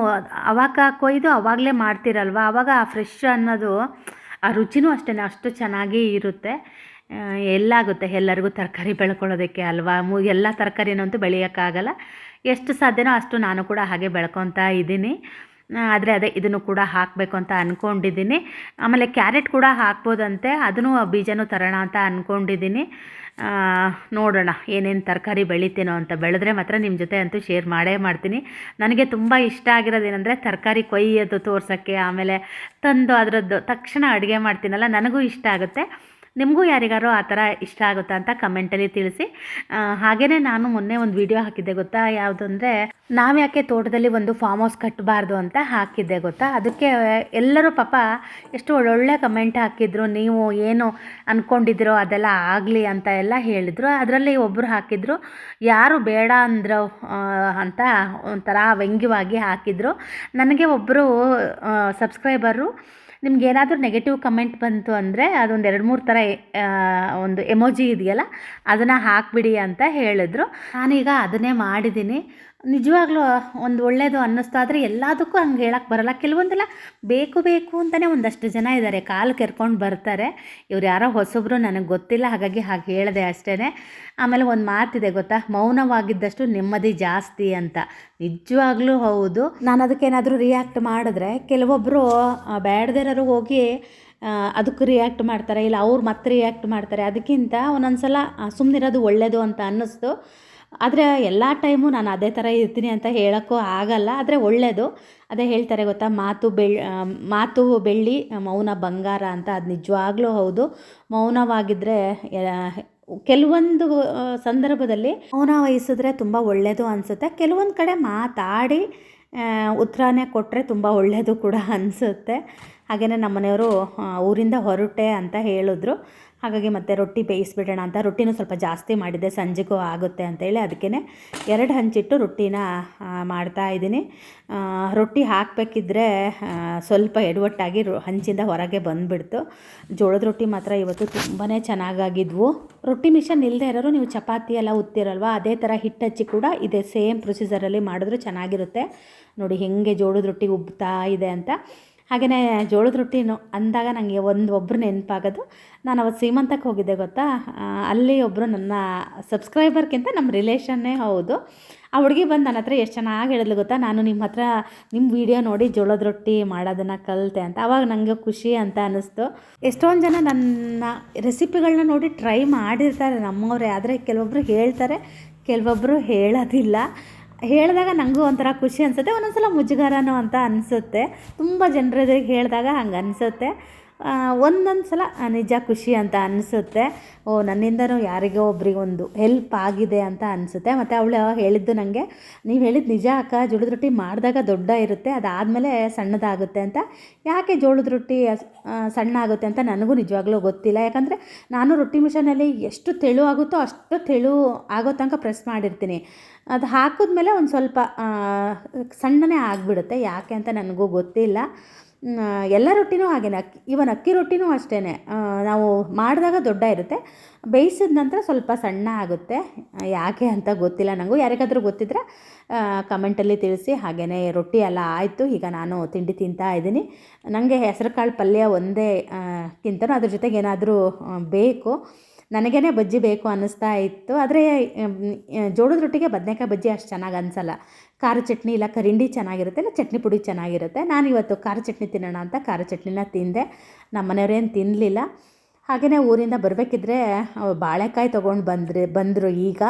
ಅವಾಗ ಕೊಯ್ದು ಅವಾಗಲೇ ಮಾಡ್ತೀರಲ್ವ? ಅವಾಗ ಆ ಫ್ರೆಶ್ ಅನ್ನೋದು ಆ ರುಚಿನೂ ಅಷ್ಟೇ ಅಷ್ಟು ಚೆನ್ನಾಗಿ ಇರುತ್ತೆ. ಎಲ್ಲಾಗುತ್ತೆ. ಎಲ್ಲರಿಗೂ ತರಕಾರಿ ಬೆಳ್ಕೊಳ್ಳೋದಕ್ಕೆ ಅಲ್ವಾ? ಮು, ಎಲ್ಲ ತರಕಾರಿನಂತೂ ಬೆಳೆಯೋಕ್ಕಾಗಲ್ಲ. ಎಷ್ಟು ಸಾಧ್ಯನೋ ಅಷ್ಟು ನಾನು ಕೂಡ ಹಾಗೆ ಬೆಳ್ಕೊತಾ ಇದ್ದೀನಿ. ಆದರೆ ಅದೇ ಇದನ್ನು ಕೂಡ ಹಾಕಬೇಕು ಅಂತ ಅಂದ್ಕೊಂಡಿದ್ದೀನಿ ಆಮೇಲೆ ಕ್ಯಾರೆಟ್ ಕೂಡ ಹಾಕ್ಬೋದಂತೆ. ಅದನ್ನು ಬೀಜನೂ ತರೋಣ ಅಂತ ಅಂದ್ಕೊಂಡಿದ್ದೀನಿ ನೋಡೋಣ ಏನೇನು ತರಕಾರಿ ಬೆಳಿತೀನೋ ಅಂತ. ಬೆಳೆದ್ರೆ ಮಾತ್ರ ನಿಮ್ಮ ಜೊತೆ ಅಂತೂ ಶೇರ್ ಮಾಡೇ ಮಾಡ್ತೀನಿ. ನನಗೆ ತುಂಬ ಇಷ್ಟ ಆಗಿರೋದೇನೆಂದರೆ ತರಕಾರಿ ಕೊಯ್ಯೋದು ತೋರ್ಸೋಕ್ಕೆ. ಆಮೇಲೆ ತಂದು ಅದರದ್ದು ತಕ್ಷಣ ಅಡುಗೆ ಮಾಡ್ತೀನಲ್ಲ, ನನಗೂ ಇಷ್ಟ ಆಗುತ್ತೆ. ನಿಮಗೂ ಯಾರಿಗಾರು ಆ ಥರ ಇಷ್ಟ ಆಗುತ್ತಾ ಅಂತ ಕಮೆಂಟಲ್ಲಿ ತಿಳಿಸಿ. ಹಾಗೆಯೇ ನಾನು ಮೊನ್ನೆ ಒಂದು ವಿಡಿಯೋ ಹಾಕಿದ್ದೆ ಗೊತ್ತಾ? ಯಾವುದು ಅಂದರೆ, ನಾವು ಯಾಕೆ ತೋಟದಲ್ಲಿ ಒಂದು ಫಾರ್ಮ್ ಹೌಸ್ ಕಟ್ಟಬಾರ್ದು ಅಂತ ಹಾಕಿದ್ದೆ ಗೊತ್ತಾ? ಅದಕ್ಕೆ ಎಲ್ಲರೂ ಪಾಪ ಎಷ್ಟು ಒಳ್ಳೊಳ್ಳೆ ಕಮೆಂಟ್ ಹಾಕಿದ್ರು, ನೀವು ಏನು ಅಂದ್ಕೊಂಡಿದ್ದೀರೋ ಅದೆಲ್ಲ ಆಗಲಿ ಅಂತ ಎಲ್ಲ ಹೇಳಿದರು. ಅದರಲ್ಲಿ ಒಬ್ಬರು ಹಾಕಿದ್ರು, ಯಾರು ಬೇಡ ಅಂದ್ರು ಅಂತ ಒಂಥರ ವ್ಯಂಗ್ಯವಾಗಿ ಹಾಕಿದರು. ನನಗೆ ಒಬ್ಬರು ಸಬ್ಸ್ಕ್ರೈಬರು ನಿಮ್ಗೆ ಏನಾದರೂ ನೆಗೆಟಿವ್ ಕಮೆಂಟ್ ಬಂತು ಅಂದರೆ ಅದೊಂದು ಎರಡು ಮೂರು ಥರ ಒಂದು ಎಮೋಜಿ ಇದೆಯಲ್ಲ, ಅದನ್ನು ಹಾಕಿಬಿಡಿ ಅಂತ ಹೇಳಿದ್ರು. ನಾನೀಗ ಅದನ್ನೇ ಮಾಡಿದ್ದೀನಿ. ನಿಜವಾಗ್ಲೂ ಒಂದು ಒಳ್ಳೆಯದು ಅನ್ನಿಸ್ತಾ ಆದರೆ ಎಲ್ಲದಕ್ಕೂ ಹಂಗೆ ಹೇಳಕ್ಕೆ ಬರಲ್ಲ. ಕೆಲವೊಂದೆಲ್ಲ ಬೇಕು ಬೇಕು ಅಂತಲೇ ಒಂದಷ್ಟು ಜನ ಇದ್ದಾರೆ. ಕಾಲು ಕೆರ್ಕೊಂಡು ಬರ್ತಾರೆ. ಇವ್ರು ಯಾರೋ ಹೊಸಬ್ರು, ನನಗೆ ಗೊತ್ತಿಲ್ಲ, ಹಾಗಾಗಿ ಹಾಗೆ ಹೇಳಿದೆ ಅಷ್ಟೇ ಆಮೇಲೆ ಒಂದು ಮಾತಿದೆ ಗೊತ್ತಾ? ಮೌನವಾಗಿದ್ದಷ್ಟು ನೆಮ್ಮದಿ ಜಾಸ್ತಿ ಅಂತ. ನಿಜವಾಗ್ಲೂ ಹೌದು. ನಾನು ಅದಕ್ಕೇನಾದರೂ ರಿಯಾಕ್ಟ್ ಮಾಡಿದ್ರೆ ಕೆಲವೊಬ್ಬರು ಬೇಡದಿರೋರು ಹೋಗಿ ಅದಕ್ಕೆ ರಿಯಾಕ್ಟ್ ಮಾಡ್ತಾರೆ. ಇಲ್ಲ, ಅವ್ರು ಮತ್ತೆ ರಿಯಾಕ್ಟ್ ಮಾಡ್ತಾರೆ. ಅದಕ್ಕಿಂತ ಒಂದೊಂದು ಸಲ ಸುಮ್ಮನಿರೋದು ಒಳ್ಳೆಯದು ಅಂತ ಅನ್ನಿಸ್ತು. ಆದರೆ ಎಲ್ಲ ಟೈಮು ನಾನು ಅದೇ ಥರ ಇರ್ತೀನಿ ಅಂತ ಹೇಳೋಕ್ಕೂ ಆಗಲ್ಲ, ಆದರೆ ಒಳ್ಳೆಯದು ಅದೇ ಹೇಳ್ತಾರೆ ಗೊತ್ತಾ, ಮಾತು ಬೆಳ್ ಮಾತು ಬೆಳ್ಳಿ, ಮೌನ ಬಂಗಾರ ಅಂತ ಅದು ನಿಜವಾಗ್ಲೂ ಹೌದು. ಮೌನವಾಗಿದ್ದರೆ ಕೆಲವೊಂದು ಸಂದರ್ಭದಲ್ಲಿ ಮೌನ ವಹಿಸಿದ್ರೆ ತುಂಬ ಒಳ್ಳೆಯದು ಅನಿಸುತ್ತೆ. ಕೆಲವೊಂದು ಕಡೆ ಮಾತಾಡಿ ಉತ್ತರನೇ ಕೊಟ್ಟರೆ ತುಂಬ ಒಳ್ಳೆಯದು ಕೂಡ ಅನಿಸುತ್ತೆ. ಹಾಗೆಯೇ ನಮ್ಮ ಮನೆಯವರು ಊರಿಂದ ಹೊರಟೆ ಅಂತ ಹೇಳಿದ್ರು. ಹಾಗಾಗಿ ಮತ್ತೆ ರೊಟ್ಟಿ ಬೇಯಿಸ್ಬಿಡೋಣ ಅಂತ. ರೊಟ್ಟಿನೂ ಸ್ವಲ್ಪ ಜಾಸ್ತಿ ಮಾಡಿದ್ದೆ. ಸಂಜೆಗೂ ಆಗುತ್ತೆ ಅಂತೇಳಿ ಅದಕ್ಕೇ ಎರಡು ಹಂಚಿಟ್ಟು ರೊಟ್ಟಿನ ಮಾಡ್ತಾ ಇದ್ದೀನಿ. ರೊಟ್ಟಿ ಹಾಕಬೇಕಿದ್ರೆ ಸ್ವಲ್ಪ ಎಡವಟ್ಟಾಗಿ ಹಂಚಿಂದ ಹೊರಗೆ ಬಂದುಬಿಡ್ತು. ಜೋಳದ ರೊಟ್ಟಿ ಮಾತ್ರ ಇವತ್ತು ತುಂಬಾ ಚೆನ್ನಾಗಾಗಿದ್ವು. ರೊಟ್ಟಿ ಮಿಷನ್ ಇಲ್ಲದೆ ಇರೋರು ನೀವು ಚಪಾತಿ ಎಲ್ಲ ಉತ್ತಿರಲ್ವ? ಅದೇ ಥರ ಹಿಟ್ಟು ಹಚ್ಚಿ ಕೂಡ ಇದೇ ಸೇಮ್ ಪ್ರೊಸೀಜರಲ್ಲಿ ಮಾಡಿದ್ರು ಚೆನ್ನಾಗಿರುತ್ತೆ. ನೋಡಿ ಹೆಂಗೆ ಜೋಳದ ರೊಟ್ಟಿ ಉಬ್ತಾ ಇದೆ ಅಂತ. ಹಾಗೆಯೇ ಜೋಳದ ರೊಟ್ಟಿನು ಅಂದಾಗ ನನಗೆ ಒಂದು ಒಬ್ಬರು ನೆನಪಾಗೋದು. ನಾನು ಅವತ್ತು ಸೀಮಂತಕ್ಕೆ ಹೋಗಿದ್ದೆ ಗೊತ್ತಾ? ಅಲ್ಲಿ ಒಬ್ಬರು ನನ್ನ ಸಬ್ಸ್ಕ್ರೈಬರ್ಗಿಂತ ನಮ್ಮ ರಿಲೇಷನ್ನೇ ಹೌದು. ಆ ಹುಡುಗಿ ಬಂದು ನನ್ನ ಹತ್ರ ಎಷ್ಟು ಚೆನ್ನಾಗಿ ಹೇಳಿದ್ಲು ಗೊತ್ತಾ? ನಾನು ನಿಮ್ಮ ಹತ್ರ ನಿಮ್ಮ ವಿಡಿಯೋ ನೋಡಿ ಜೋಳದ ರೊಟ್ಟಿ ಮಾಡೋದನ್ನು ಕಲಿತೆ ಅಂತ. ಅವಾಗ ನನಗೆ ಖುಷಿ ಅಂತ ಅನ್ನಿಸ್ತು. ಎಷ್ಟೊಂದು ಜನ ನನ್ನ ರೆಸಿಪಿಗಳನ್ನ ನೋಡಿ ಟ್ರೈ ಮಾಡಿರ್ತಾರೆ ನಮ್ಮವರೇ. ಆದರೆ ಕೆಲವೊಬ್ಬರು ಹೇಳ್ತಾರೆ ಕೆಲವೊಬ್ಬರು ಹೇಳೋದಿಲ್ಲ. ಹೇಳಿದಾಗ ನನಗೂ ಒಂಥರ ಖುಷಿ ಅನಿಸುತ್ತೆ ಒಂದೊಂದು ಸಲ ಮುಜುಗರನೋ ಅಂತ ಅನಿಸುತ್ತೆ. ತುಂಬ ಜನರಿಗೆ ಹೇಳಿದಾಗ ಹಂಗೆ ಅನಿಸುತ್ತೆ. ಒಂದೊಂದು ಸಲ ನಿಜ ಖುಷಿ ಅಂತ ಅನಿಸುತ್ತೆ. ಓ, ನನ್ನಿಂದನೂ ಯಾರಿಗೋ ಒಬ್ರಿಗೆ ಒಂದು ಹೆಲ್ಪ್ ಆಗಿದೆ ಅಂತ ಅನಿಸುತ್ತೆ. ಮತ್ತು ಅವಳು ಹೇಳಿದ್ದು ನನಗೆ ನೀವು ಹೇಳಿದ್ದು ನಿಜ ಅಕ್ಕ, ಜೋಳದ ರೊಟ್ಟಿ ಮಾಡಿದಾಗ ದೊಡ್ಡ ಇರುತ್ತೆ, ಅದಾದಮೇಲೆ ಸಣ್ಣದಾಗುತ್ತೆ ಅಂತ. ಯಾಕೆ ಜೋಳದ ರೊಟ್ಟಿ ಸಣ್ಣ ಆಗುತ್ತೆ ಅಂತ ನನಗೂ ನಿಜವಾಗ್ಲೂ ಗೊತ್ತಿಲ್ಲ. ಯಾಕಂದರೆ ನಾನು ರೊಟ್ಟಿ ಮಿಷನಲ್ಲಿ ಎಷ್ಟು ತೆಳು ಆಗುತ್ತೋ ಅಷ್ಟು ತೆಳು ಆಗೋ ತನಕ ಪ್ರೆಸ್ ಮಾಡಿರ್ತೀನಿ. ಅದು ಹಾಕಿದ್ಮೇಲೆ ಒಂದು ಸ್ವಲ್ಪ ಸಣ್ಣನೇ ಆಗಿಬಿಡುತ್ತೆ. ಯಾಕೆ ಅಂತ ನನಗೂ ಗೊತ್ತಿಲ್ಲ. ಎಲ್ಲ ರೊಟ್ಟಿನೂ ಹಾಗೇನೆ. ಅಕ್ಕಿ ಇವನ್ ಅಕ್ಕಿ ರೊಟ್ಟಿನೂ ಅಷ್ಟೇ ನಾವು ಮಾಡಿದಾಗ ದೊಡ್ಡ ಇರುತ್ತೆ. ಬೇಯಿಸಿದ ನಂತರ ಸ್ವಲ್ಪ ಸಣ್ಣ ಆಗುತ್ತೆ. ಯಾಕೆ ಅಂತ ಗೊತ್ತಿಲ್ಲ ನನಗೂ ಯಾರಿಗಾದರೂ ಗೊತ್ತಿದ್ರೆ ಕಮೆಂಟಲ್ಲಿ ತಿಳಿಸಿ. ಹಾಗೇ ರೊಟ್ಟಿ ಎಲ್ಲ ಆಯಿತು. ಈಗ ನಾನು ತಿಂಡಿ ತಿಂತಾ ಇದ್ದೀನಿ. ನನಗೆ ಹೆಸರುಕಾಳು ಪಲ್ಯ ಒಂದೇ ಕಿಂತನೂ ಅದ್ರ ಜೊತೆಗೆ ಏನಾದರೂ ಬೇಕು. ನನಗೇ ಬಜ್ಜಿ ಬೇಕು ಅನ್ನಿಸ್ತಾ ಇತ್ತು. ಆದರೆ ಜೋಳದ ರೊಟ್ಟಿಗೆ ಬದನೆಕಾಯಿ ಬಜ್ಜಿ ಅಷ್ಟು ಚೆನ್ನಾಗಿ ಅನಿಸಲ್ಲ. ಖಾರ ಚಟ್ನಿ ಇಲ್ಲ, ಕರಿಂಡಿ ಚೆನ್ನಾಗಿರುತ್ತೆ, ಇಲ್ಲ ಚಟ್ನಿ ಪುಡಿ ಚೆನ್ನಾಗಿರುತ್ತೆ. ನಾನು ಇವತ್ತು ಖಾರ ಚಟ್ನಿ ತಿನ್ನೋಣ ಅಂತ ಖಾರ ಚಟ್ನಿನ ತಿಂದೆ. ನಮ್ಮ ಮನೆಯವ್ರೇನು ತಿನ್ನಲಿಲ್ಲ ಹಾಗೆಯೇ ಊರಿಂದ ಬರಬೇಕಿದ್ರೆ ಬಾಳೆಕಾಯಿ ತೊಗೊಂಡು ಬಂದ್ರೆ, ಬಂದರು ಈಗ.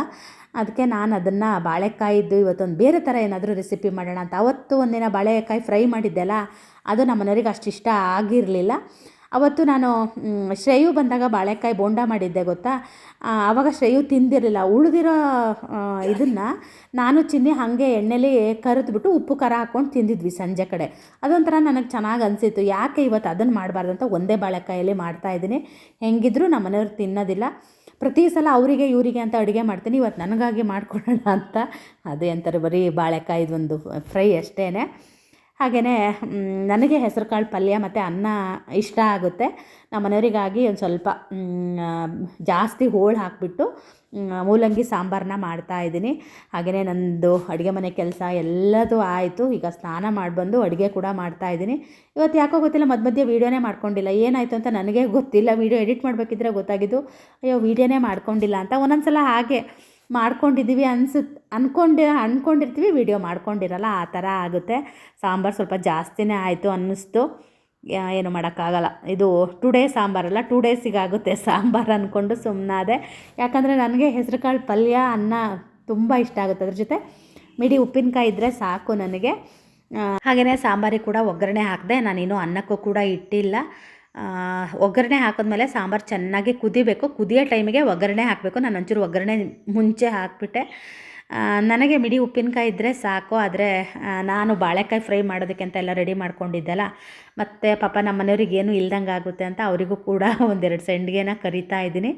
ಅದಕ್ಕೆ ನಾನು ಅದನ್ನು ಬಾಳೆಕಾಯಿದ್ದು ಇವತ್ತೊಂದು ಬೇರೆ ಥರ ಏನಾದರೂ ರೆಸಿಪಿ ಮಾಡೋಣ ಅಂತ. ಅವತ್ತು ಒಂದಿನ ಬಾಳೆಕಾಯಿ ಫ್ರೈ ಮಾಡಿದ್ದೆಲ್ಲ, ಅದು ನಮ್ಮ ಮನೆಯವ್ರಿಗೆ ಅಷ್ಟು ಇಷ್ಟ ಆಗಿರಲಿಲ್ಲ. ಅವತ್ತು ನಾನು ಶ್ರೇಯು ಬಂದಾಗ ಬಾಳೆಕಾಯಿ ಬೋಂಡ ಮಾಡಿದ್ದೆ ಗೊತ್ತಾ? ಆವಾಗ ಶ್ರೇಯು ತಿಂದಿರಲಿಲ್ಲ. ಉಳಿದಿರೋ ಇದನ್ನು ನಾನು ಚಿನ್ನಿ ಹಾಗೆ ಎಣ್ಣೆಲಿ ಕರಿದ್ಬಿಟ್ಟು ಉಪ್ಪು, ಖಾರ ಹಾಕ್ಕೊಂಡು ತಿಂದಿದ್ವಿ ಸಂಜೆ ಕಡೆ. ಅದೊಂಥರ ನನಗೆ ಚೆನ್ನಾಗಿ ಅನಿಸಿತ್ತು. ಯಾಕೆ ಇವತ್ತು ಅದನ್ನು ಮಾಡಬಾರ್ದು ಅಂತ ಒಂದೇ ಬಾಳೆಕಾಯಲ್ಲಿ ಮಾಡ್ತಾಯಿದ್ದೀನಿ ಹೆಂಗಿದ್ರೂ ನಮ್ಮ ಮನೆಯವ್ರು ತಿನ್ನೋದಿಲ್ಲ. ಪ್ರತಿ ಸಲ ಅವರಿಗೆ, ಇವರಿಗೆ ಅಂತ ಅಡುಗೆ ಮಾಡ್ತೀನಿ. ಇವತ್ತು ನನಗಾಗಿ ಮಾಡ್ಕೊಡೋಣ ಅಂತ. ಅದು ಎಂತಾರೆ ಬರೀ ಬಾಳೆಕಾಯಿದೊಂದು, ಫ್ರೈ ಅಷ್ಟೇ ಹಾಗೆಯೇ ನನಗೆ ಹೆಸರು ಕಾಳು ಪಲ್ಯ ಮತ್ತು ಅನ್ನ ಇಷ್ಟ ಆಗುತ್ತೆ. ನಮ್ಮ ಮನೆಯವರಿಗಾಗಿ ಒಂದು ಸ್ವಲ್ಪ ಜಾಸ್ತಿ ಹೋಳು ಹಾಕಿಬಿಟ್ಟು ಮೂಲಂಗಿ ಸಾಂಬಾರನ್ನ ಮಾಡ್ತಾ ಇದ್ದೀನಿ. ಹಾಗೆಯೇ ನಂದು ಅಡುಗೆ ಮನೆ ಕೆಲಸ ಎಲ್ಲದೂ ಆಯಿತು. ಈಗ ಸ್ನಾನ ಮಾಡಿಬಂದು ಅಡುಗೆ ಕೂಡ ಮಾಡ್ತಾ ಇದ್ದೀನಿ. ಇವತ್ತು ಯಾಕೋ ಗೊತ್ತಿಲ್ಲ ಮಧ್ಯ ಮಧ್ಯೆ ವೀಡಿಯೋನೇ ಮಾಡ್ಕೊಂಡಿಲ್ಲ. ಏನಾಯಿತು ಅಂತ ನನಗೆ ಗೊತ್ತಿಲ್ಲ. ವೀಡಿಯೋ ಎಡಿಟ್ ಮಾಡಬೇಕಿದ್ರೆ ಗೊತ್ತಾಗಿದ್ದು, ಅಯ್ಯೋ, ವೀಡಿಯೋನೇ ಮಾಡ್ಕೊಂಡಿಲ್ಲ ಅಂತ. ಒಂದೊಂದು ಸಲ ಹಾಗೆ ಮಾಡ್ಕೊಂಡಿದ್ದೀವಿ ಅನ್ಸುತ್ತೆ ಅಂದ್ಕೊಂಡು ಅಂದ್ಕೊಂಡಿರ್ತೀವಿ ವಿಡಿಯೋ ಮಾಡ್ಕೊಂಡಿರಲ್ಲ, ಆ ಥರ ಆಗುತ್ತೆ. ಸಾಂಬಾರು ಸ್ವಲ್ಪ ಜಾಸ್ತಿನೇ ಆಯಿತು ಅನ್ನಿಸ್ತು. ಏನು ಮಾಡೋಕ್ಕಾಗಲ್ಲ. ಇದು ಟು ಡೇ ಸಾಂಬಾರಲ್ಲ ಟೂ ಡೇಸಿಗಾಗುತ್ತೆ ಸಾಂಬಾರು ಅಂದ್ಕೊಂಡು ಸುಮ್ಮನಾದೆ ಯಾಕಂದರೆ ನನಗೆ ಹೆಸರುಕಾಳು ಪಲ್ಯ, ಅನ್ನ ತುಂಬ ಇಷ್ಟ ಆಗುತ್ತೆ. ಅದ್ರ ಜೊತೆ ಮಿಡಿ ಉಪ್ಪಿನಕಾಯಿ ಇದ್ದರೆ ಸಾಕು ನನಗೆ. ಹಾಗೆಯೇ ಸಾಂಬಾರಿಗೆ ಕೂಡ ಒಗ್ಗರಣೆ ಹಾಕಿದೆ ನಾನಿನ್ನೂ ಅನ್ನಕ್ಕೂ ಕೂಡ ಇಟ್ಟಿಲ್ಲ. ಒಗ್ಗರಣೆ ಹಾಕಿದ್ಮೇಲೆ ಸಾಂಬಾರು ಚೆನ್ನಾಗಿ ಕುದಿಬೇಕು. ಕುದಿಯೋ ಟೈಮಿಗೆ ಒಗ್ಗರಣೆ ಹಾಕಬೇಕು. ನಾನು ಒಂಚೂರು ಒಗ್ಗರಣೆ ಮುಂಚೆ ಹಾಕಿಬಿಟ್ಟೆ. ನನಗೆ ಮಿಡಿ ಉಪ್ಪಿನಕಾಯಿ ಇದ್ದರೆ ಸಾಕು. ಆದರೆ ನಾನು ಬಾಳೆಕಾಯಿ ಫ್ರೈ ಮಾಡೋದಕ್ಕೆ ಅಂತ ಎಲ್ಲ ರೆಡಿ ಮಾಡ್ಕೊಂಡಿದ್ದೆಲ್ಲ. ಮತ್ತು ಪಾಪ ನಮ್ಮ ಮನೆಯವ್ರಿಗೆ ಏನೂ ಇಲ್ದಂಗೆ ಆಗುತ್ತೆ ಅಂತ ಅವರಿಗೂ ಕೂಡ ಒಂದೆರಡು ಸೆಂಡ್ಗೆನ ಕರಿತಾ ಇದ್ದೀನಿ.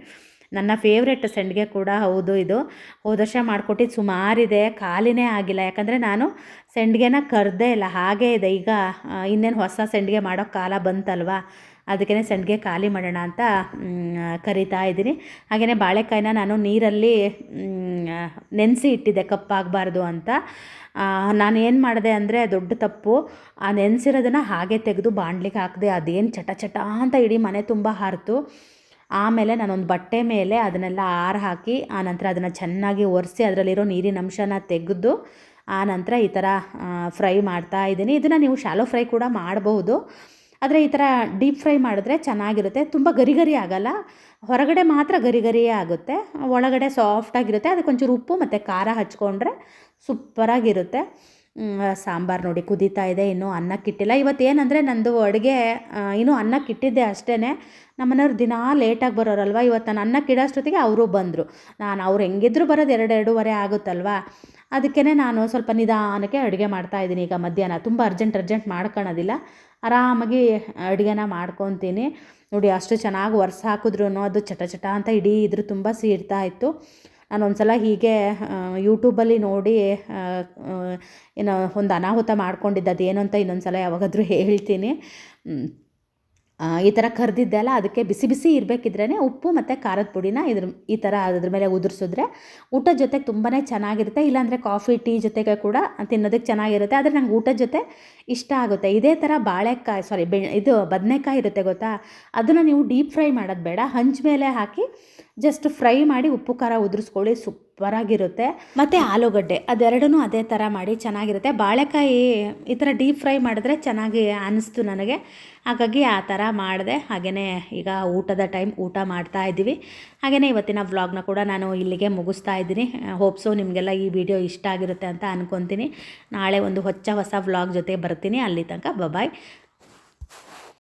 ನನ್ನ ಫೇವ್ರೆಟ್ ಸಂಡಿಗೆ ಕೂಡ ಹೌದು ಇದು. ಹೋದ ವರ್ಷ ಮಾಡಿಕೊಟ್ಟಿದ್ದು ಸುಮಾರಿದೆ ಖಾಲಿನೇ ಆಗಿಲ್ಲ. ಯಾಕಂದರೆ ನಾನು ಸಂಡಿಗೆನ ಕರೆದೇ ಇಲ್ಲ. ಹಾಗೇ ಇದೆ. ಈಗ ಇನ್ನೇನು ಹೊಸ ಸಂಡಿಗೆ ಮಾಡೋ ಕಾಲ ಬಂತಲ್ವಾ? ಅದಕ್ಕೇ ಸಂಡಿಗೆ ಖಾಲಿ ಮಾಡೋಣ ಅಂತ ಕರಿತಾ ಇದ್ದೀನಿ. ಹಾಗೆಯೇ ಬಾಳೆಕಾಯಿನ ನಾನು ನೀರಲ್ಲಿ ನೆನೆಸಿ ಇಟ್ಟಿದ್ದೆ, ಕಪ್ಪಾಗಬಾರ್ದು ಅಂತ. ನಾನು ಏನು ಮಾಡಿದೆ ಅಂದರೆ, ದೊಡ್ಡ ತಪ್ಪು. ಆ ನೆನೆಸಿರೋದನ್ನು ಹಾಗೆ ತೆಗೆದು ಬಾಣ್ಲಿಗೆ ಹಾಕಿದೆ, ಅದೇನು ಚಟ ಚಟ ಅಂತ ಇಡೀ ಮನೆ ತುಂಬ ಹಾರಿತು. ಆಮೇಲೆ ನಾನೊಂದು ಬಟ್ಟೆ ಮೇಲೆ ಅದನ್ನೆಲ್ಲ ಆರು ಹಾಕಿ ಆನಂತರ ಅದನ್ನು ಚೆನ್ನಾಗಿ ಒರೆಸಿ, ಅದರಲ್ಲಿರೋ ನೀರಿನ ಅಂಶನ ತೆಗೆದು ಆನಂತರ ಈ ಥರ ಫ್ರೈ ಮಾಡ್ತಾ ಇದ್ದೀನಿ. ಇದನ್ನು ನೀವು ಶಾಲೋ ಫ್ರೈ ಕೂಡ ಮಾಡಬಹುದು ಆದರೆ ಈ ಥರ ಡೀಪ್ ಫ್ರೈ ಮಾಡಿದ್ರೆ ಚೆನ್ನಾಗಿರುತ್ತೆ. ತುಂಬ ಗರಿ ಗರಿ ಆಗಲ್ಲ. ಹೊರಗಡೆ ಮಾತ್ರ ಗರಿ ಗರಿಯೇ ಆಗುತ್ತೆ. ಒಳಗಡೆ ಸಾಫ್ಟಾಗಿರುತ್ತೆ ಅದಕ್ಕೊಂಚೂರು ಉಪ್ಪು ಮತ್ತು ಖಾರ ಹಚ್ಕೊಂಡ್ರೆ ಸೂಪರಾಗಿರುತ್ತೆ ಸಾಂಬಾರು ನೋಡಿ ಕುದೀತಾ ಇದೆ. ಇನ್ನೂ ಅನ್ನಕ್ಕಿಟ್ಟಿಲ್ಲ ಇವತ್ತು ಏನಂದರೆ ನಂದು ಅಡುಗೆ ಇನ್ನೂ ಅನ್ನಕ್ಕಿಟ್ಟಿದ್ದೆ ಅಷ್ಟೇ ನಮ್ಮನೆಯವ್ರು ದಿನಾ ಲೇಟಾಗಿ ಬರೋರಲ್ವ? ಇವತ್ತು ನಾನು ಅನ್ನಕ್ಕಿಡೋಷ್ಟೊತ್ತಿಗೆ ಅವರು ಬಂದರು. ನಾನು ಅವ್ರು ಹೆಂಗಿದ್ರು ಬರೋದು ಎರಡು ಎರಡೂವರೆ ಆಗುತ್ತಲ್ವಾ? ಅದಕ್ಕೇ ನಾನು ಸ್ವಲ್ಪ ನಿಧಾನಕ್ಕೆ ಅಡುಗೆ ಮಾಡ್ತಾಯಿದ್ದೀನಿ ಈಗ ಮಧ್ಯಾಹ್ನ ತುಂಬ ಅರ್ಜೆಂಟ್ ಅರ್ಜೆಂಟ್ ಮಾಡ್ಕೊಳ್ಳೋದಿಲ್ಲ. ಆರಾಮಾಗಿ ಅಡುಗೆನ ಮಾಡ್ಕೊತೀನಿ. ನೋಡಿ, ಅಷ್ಟು ಚೆನ್ನಾಗಿ ಒರ್ಸ್ ಹಾಕಿದ್ರು ಅದು ಚಟ ಚಟ ಅಂತ ಇಡೀ ಇದ್ರ ತುಂಬ ಸೀರ್ತಾ ಇತ್ತು. ನಾನು ಒಂದ್ಸಲ ಹೀಗೆ ಯೂಟ್ಯೂಬಲ್ಲಿ ನೋಡಿ ಏನೋ ಒಂದು ಅನಾಹುತ ಮಾಡ್ಕೊಂಡಿದ್ದು, ಅದೇನು ಅಂತ ಇನ್ನೊಂದು ಸಲ ಯಾವಾಗಾದರೂ ಹೇಳ್ತೀನಿ. ಈ ಥರ ಕರೆದಿದ್ದೆ ಅಲ್ಲ, ಅದಕ್ಕೆ ಬಿಸಿ ಬಿಸಿ ಇರಬೇಕಿದ್ರೇ ಉಪ್ಪು ಮತ್ತು ಖಾರದ ಪುಡಿನ ಇದ್ರ, ಈ ಥರ ಅದ್ರ ಮೇಲೆ ಉದುರಿಸಿದ್ರೆ ಊಟದ ಜೊತೆಗೆ ತುಂಬಾ ಚೆನ್ನಾಗಿರುತ್ತೆ. ಇಲ್ಲಾಂದರೆ ಕಾಫಿ, ಟೀ ಜೊತೆಗೆ ಕೂಡ ತಿನ್ನೋದಕ್ಕೆ ಚೆನ್ನಾಗಿರುತ್ತೆ. ಆದರೆ ನಂಗೆ ಊಟದ ಜೊತೆ ಇಷ್ಟ ಆಗುತ್ತೆ. ಇದೇ ಥರ ಬಾಳೆಕಾಯಿ ಸಾರಿ ಬೆ ಇದು ಬದನೆಕಾಯಿ ಇರುತ್ತೆ ಗೊತ್ತಾ? ಅದನ್ನು ನೀವು ಡೀಪ್ ಫ್ರೈ ಮಾಡೋದು ಬೇಡ. ಹಂಚ್ ಮೇಲೆ ಹಾಕಿ ಜಸ್ಟ್ ಫ್ರೈ ಮಾಡಿ ಉಪ್ಪು, ಖಾರ ಉದುರಿಸ್ಕೊಳ್ಳಿ, ಸೂಪರಾಗಿರುತ್ತೆ. ಮತ್ತು ಆಲೂಗಡ್ಡೆ ಅದೆರಡೂ ಅದೇ ಥರ ಮಾಡಿ ಚೆನ್ನಾಗಿರುತ್ತೆ. ಬಾಳೆಕಾಯಿ ಈ ಥರ ಡೀಪ್ ಫ್ರೈ ಮಾಡಿದ್ರೆ ಚೆನ್ನಾಗಿ ಅನ್ನಿಸ್ತು ನನಗೆ. ಹಾಗಾಗಿ ಆ ಥರ ಮಾಡಿದೆ. ಹಾಗೆಯೇ ಈಗ ಊಟದ ಟೈಮ್ ಊಟ ಮಾಡ್ತಾ ಇದ್ದೀವಿ. ಹಾಗೆಯೇ ಇವತ್ತಿನ ವ್ಲಾಗ್ನ ಕೂಡ ನಾನು ಇಲ್ಲಿಗೆ ಮುಗಿಸ್ತಾ ಇದ್ದೀನಿ. ಹೋಪ್ಸು ನಿಮಗೆಲ್ಲ ಈ ವಿಡಿಯೋ ಇಷ್ಟ ಆಗಿರುತ್ತೆ ಅಂತ ಅಂದ್ಕೊತೀನಿ ನಾಳೆ ಒಂದು ಹೊಚ್ಚ ಹೊಸ ವ್ಲಾಗ್ ಜೊತೆ ಬರ್ತೀನಿ. ಅಲ್ಲಿ ತನಕ ಬಬಾಯ್